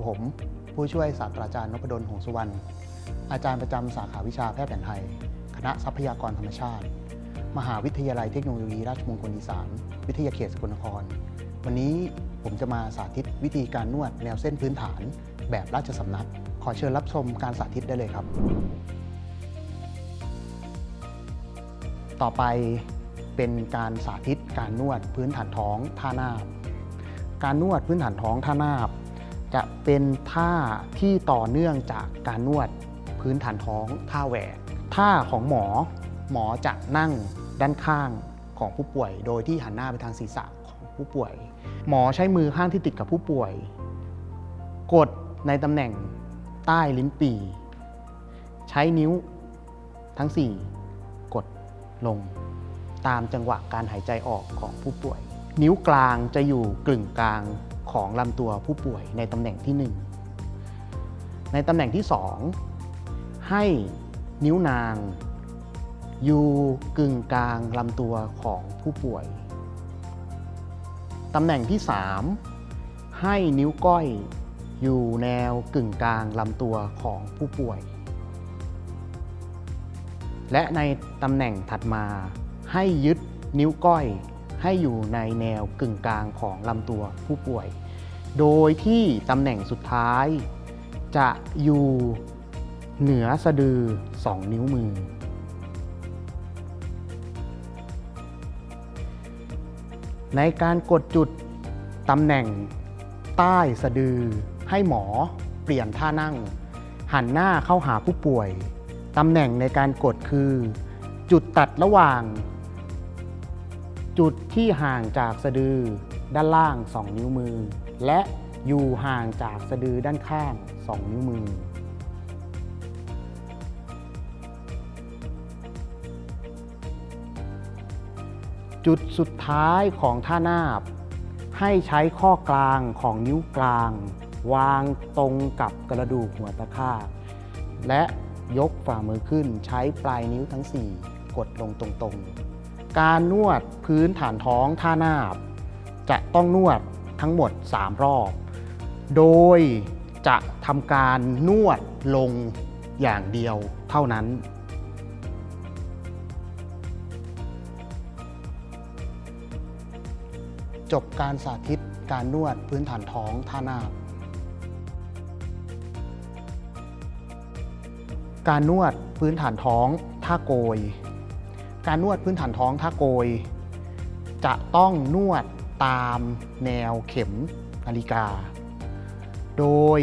ครับผม ผู้ช่วยศาสตราจารย์นพดลหงสุวรรณอาจารย์ประจำสาขาวิชาแพทย์แผนไทย คณะทรัพยากรธรรมชาติ มหาวิทยาลัยเทคโนโลยีราชมงคลอีสานวิทยาเขตสกลนคร วันนี้ผมจะมาสาธิตวิธีการนวดแนวเส้นพื้นฐานแบบราชสำนัก ขอเชิญรับชมการสาธิตได้เลยครับ ต่อไปเป็นการสาธิตการนวดพื้นฐานท้องท่านาบ การนวดพื้นฐานท้องท่านาบ จะเป็นท่าที่ต่อเนื่องจากการนวดพื้นฐานท้องท่าแหวกท่าของหมอหมอจะนั่งด้านข้างของผู้ป่วย โดยที่หันหน้าไปทางศีรษะของผู้ป่วย หมอใช้มือข้างที่ติดกับผู้ป่วย กดในตำแหน่งใต้ลิ้นปี่ใช้นิ้วทั้ง 4 กดลง ตามจังหวะการหายใจออกของผู้ป่วย นิ้วกลางจะอยู่กลึงกลาง ของลำตัวผู้ป่วยในตำแหน่งที่ 1 ในตำแหน่งที่ 2 ให้นิ้วนางอยู่กึ่งกลางลำตัวของผู้ป่วย ตำแหน่งที่ 3 ให้นิ้วก้อยอยู่แนวกึ่งกลางลำตัวของผู้ป่วย และในตำแหน่งถัดมาให้ยึดนิ้วก้อย ให้อยู่ในแนวกึ่งกลางของลำตัวผู้ป่วย โดยที่ตำแหน่งสุดท้าย จะอยู่เหนือสะดือ 2 นิ้วมือ ในการกดจุดตำแหน่งใต้สะดือให้หมอเปลี่ยนท่านั่ง หันหน้าเข้าหาผู้ป่วย ตำแหน่งในการกดคือ จุดตัดระหว่าง จุดที่ห่างจากสะดือด้านล่าง 2 นิ้วมือ และอยู่ห่างจากสะดือด้านข้าง 2 นิ้วมือ จุดสุดท้ายของท่านาบ ให้ใช้ข้อกลางของนิ้วกลาง วางตรงกับกระดูกหัวตะข้าและยกฝ่ามือขึ้นใช้ปลายนิ้วทั้ง 4 กดลงตรงๆ การนวดพื้นฐานท้องท่านาบ จะต้องนวดทั้งหมด 3 รอบ โดยจะทำการนวดลงอย่างเดียวเท่านั้น จบการสาธิตการนวดพื้นฐานท้องท่านาบ การนวดพื้นฐานท้องท่าโกย การนวดพื้นฐานท้องท่าโกย จะต้องนวดตามแนวเข็มนาฬิกา โดย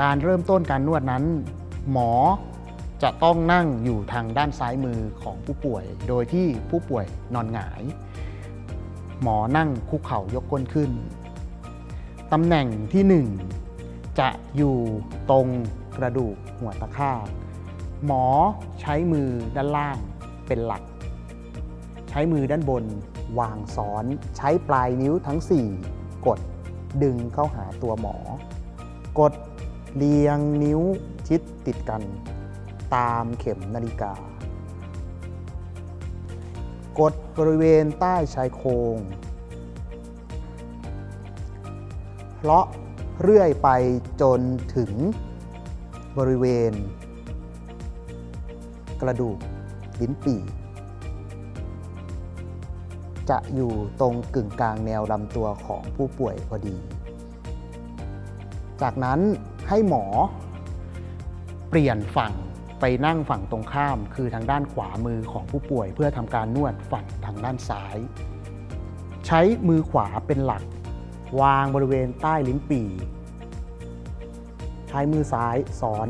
การเริ่มต้นการนวดนั้น หมอจะต้องนั่งอยู่ทางด้านซ้ายมือของผู้ป่วย โดยที่ผู้ป่วยนอนหงาย หมอนั่งคุกเข่ายกก้นขึ้น ตำแหน่งที่ 1 จะอยู่ตรงกระดูกหัวตะข้าหมอใช้มือด้านล่าง เป็นหลัก ใช้มือด้านบน วางซ้อนใช้ปลายนิ้วทั้ง 4 กดดึงเข้าหาตัวหมอ กดเรียงนิ้วชิดติดกัน ตามเข็มนาฬิกา กดบริเวณใต้ชายโครงเลาะเรื่อยไปจนถึงบริเวณ กระดูก ลิ้นปี่ จะอยู่ตรงกึ่งกลางแนวลำตัวของผู้ป่วยพอดี จากนั้นให้หมอ เปลี่ยนฝั่งไปนั่งฝั่งตรงข้าม คือทางด้านขวามือของผู้ป่วย เพื่อทำการนวดฝั่งทางด้านซ้าย ใช้มือขวาเป็นหลัก วางบริเวณใต้ลิ้นปี่ ใช้มือซ้ายซ้อน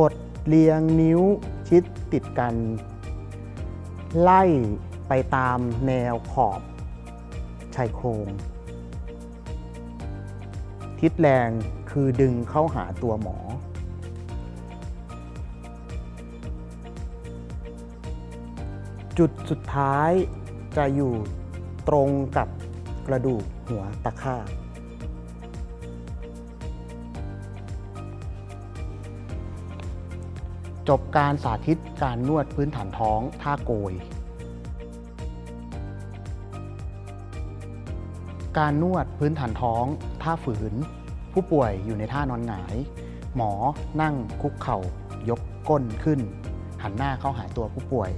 กดเรียงนิ้วชิดติดกัน ไล่ไปตามแนวขอบชายโครง ทิศแรงคือดึงเข้าหาตัวหมอ จุดสุดท้ายจะอยู่ตรงกับกระดูกหัวตะข้า จบการสาธิตการนวดพื้นฐานท้องท่าโกย การนวดพื้นฐานท้องท่าฝืน ผู้ป่วยอยู่ในท่านอนหงาย หมอนั่งคุกเข่ายกก้นขึ้น หันหน้าเข้าหาตัวผู้ป่วย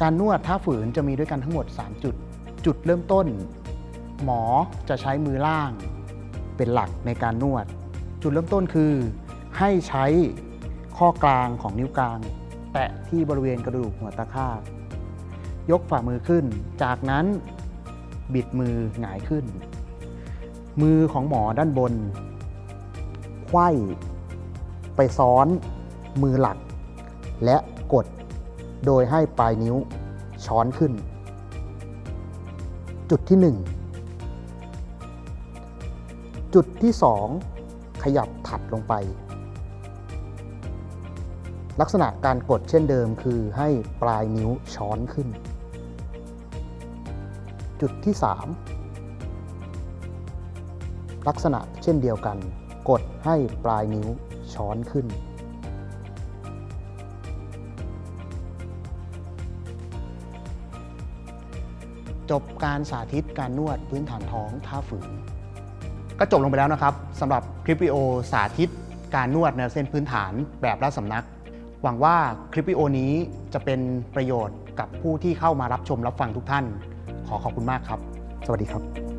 การนวดท่าฝืนจะมีด้วยกันทั้งหมด 3 จุด จุดเริ่มต้น หมอจะใช้มือล่าง เป็นหลักในการนวด จุดเริ่มต้นคือ ให้ใช้ ข้อกลางของนิ้วกลาง แตะที่บริเวณกระดูกหัวตะข้ากยกฝ่ามือขึ้น จากนั้นบิดมือหงายขึ้น มือของหมอด้านบนไขว้ไปซ้อนมือหลัก และกดโดยให้ปลายนิ้วช้อนขึ้น จุดที่ 1 จุดที่ 2 ขยับถัดลงไป ลักษณะการกดเช่นเดิมคือให้ปลายนิ้วช้อนขึ้น จุดที่ 3 ลักษณะเช่นเดียวกัน กดให้ปลายนิ้วช้อนขึ้น จบการสาธิตการนวดพื้นฐานท้องท่าฝืน ก็จบลงไปแล้วนะครับสำหรับคลิปวิดีโอสาธิตการนวดแนวเส้นพื้นฐานแบบราชสำนัก หวังว่าคลิปวิดีโอนี้จะเป็นประโยชน์กับผู้ที่เข้ามารับชมรับฟังทุกท่าน ขอขอบคุณมากครับ สวัสดีครับ